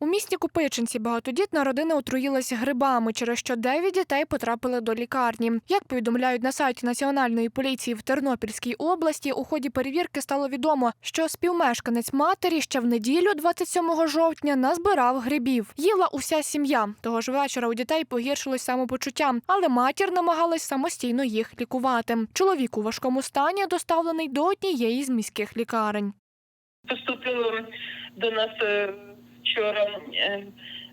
У місті Копичинці багатодітна родина отруїлася грибами, через що дев'ять дітей потрапили до лікарні. Як повідомляють на сайті Національної поліції в Тернопільській області, у ході перевірки стало відомо, що співмешканець матері ще в неділю, 27 жовтня, назбирав грибів. Їла уся сім'я. Того ж вечора у дітей погіршилось самопочуття, але матір намагалась самостійно їх лікувати. Чоловік у важкому стані доставлений до однієї з міських лікарень. Поступило до нас е, вчора е,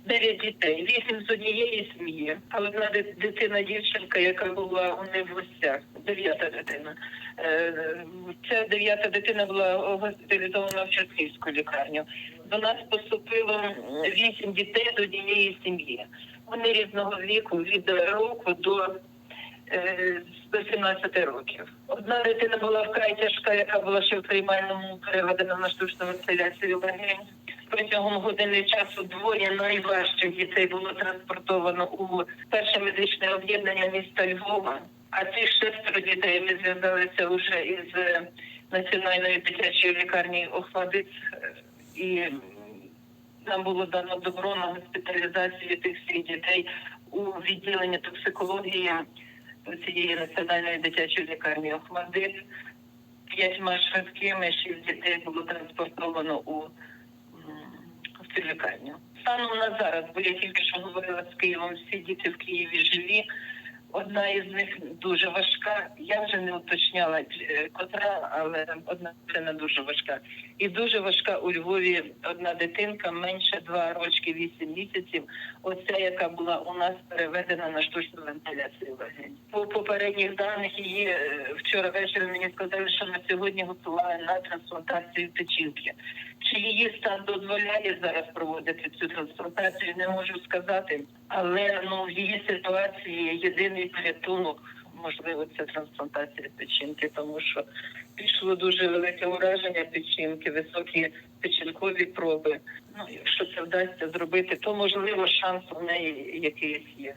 дев'ять дітей, вісім з однієї сім'ї, але одна дитина, дівчинка, яка була у них в гостях, дев'ята дитина. Е, Ця дев'ята дитина була госпіталізована в Черківську лікарню. До нас поступило вісім дітей з однієї сім'ї. Вони різного віку від року до е, до 17 років. Одна дитина була вкрай тяжка, яка була ще в приймальному переведена на штучну вентиляцію легень. Протягом години часу двоє найважчих дітей було транспортовано у перше медичне об'єднання міста Львова. А ці шестеро дітей ми зв'язалися вже із е, національною дитячою лікарні Охладиць і нам було дано добро на госпіталізацію тих всіх дітей у відділенні токсикології цієї національної дитячої лікарні Охмадит. П'ятьма швидкими шість дітей було транспортовано у цю лікарню. Станом на зараз, бо я тільки що говорила з Києвом, всі діти в Києві живі. Одна із них дуже важка. Я вже не уточняла е, котра, але одна дитина дуже важка. І дуже важка у Львові одна дитинка, менше два рочки, вісім місяців. Оця, яка була у нас переведена на штучну вентиляцію. По попередніх даних її е, вчора ввечері мені сказали, що на сьогодні готували на трансплантацію печінки. Чи її стан дозволяє зараз проводити цю трансплантацію, не можу сказати. Але ну в її ситуації єдиний порятунок, можливо, це трансплантація печінки, тому що пішло дуже велике ураження печінки, високі печінкові проби. Ну, якщо це вдасться зробити, то можливо шанс у неї якийсь є.